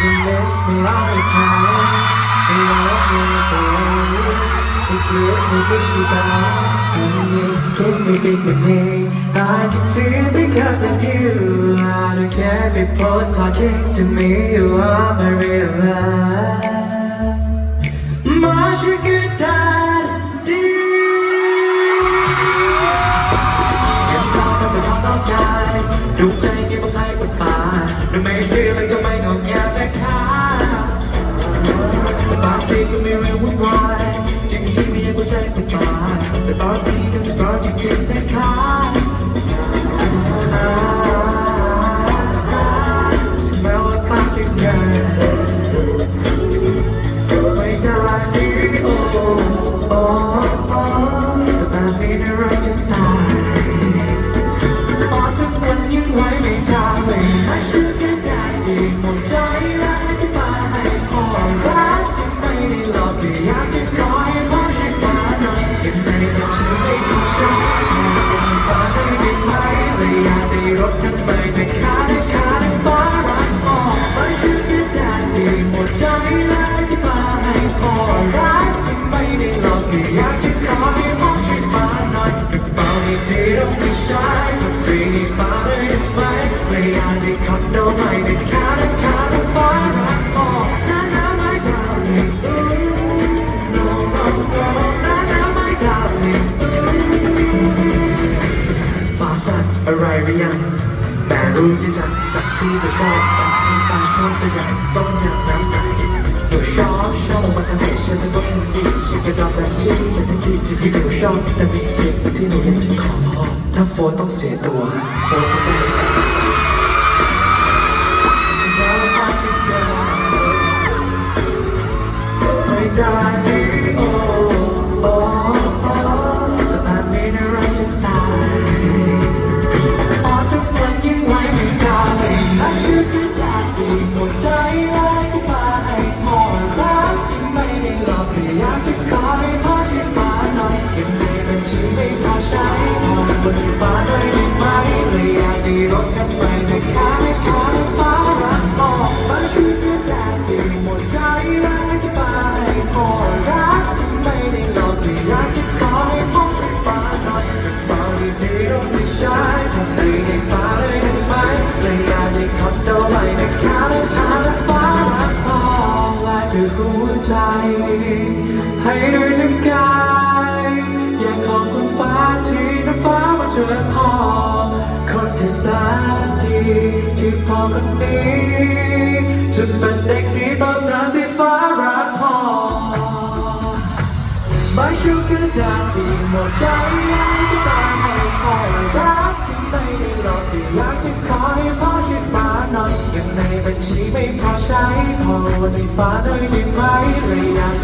It makes me all the time And love me so It gives me this about And it gives me dignity I can feel because of you I don't care if people talking to me You are my real love My sugar daddy ยังทำให้เป็นความต้องการดวงใจเก็บเอาไว้บนฟ้าดูไม่ดื้อเลยก็ไม่งงแงนะ แต่ตอนนี้ก็จะรอจริงๆนะคะถึงแม้ว่าฟ้าจะเกิดไม่ได้ดีโอ้โอ้โอ้แต่แบบนี้น่ารักจะตายพอนทุกวันยังไว้ไม่ได้เลยให้ฉันแค่ได้ดีหมดใจและที่ฟ้าให้พอรักจะไม่ได้หลอกแค่อยากจะ อะไรหรือยังแต่รู้จะจัดสักที่จะชอบแต่สีฟ้าชอบตัวอย่างต้นอย่างน้ำใส我ชอบชอบมันเสียเชื่อในตัวฉันดีฉันก็ยอมรับสิ่งจะ ทั้งที่สิ่งที่หนูชอบแต่มีเสียงที่หนูอยากจนขอถ้าโฟนต้องเสียตัวโฟนต้องเสียตัวถึงแม้ ให้ด้วยทั้งกายำฟ้ามาเจอพอคนที่แสนดีคือพ่อคนนี้จะเป็นเด็กดีตอบแทนที่ฟ้ารักพอไม่ชุกกระดาษที่หมดใจที่ตามให้พอรักที่ไม่ได้หลอที่อยากจะขอให้พ่อช่วยฟ้าหน่อยเงินในบัญชีไม่พอใช้พอในฟ้าได้ได้ไหมเลยอยาก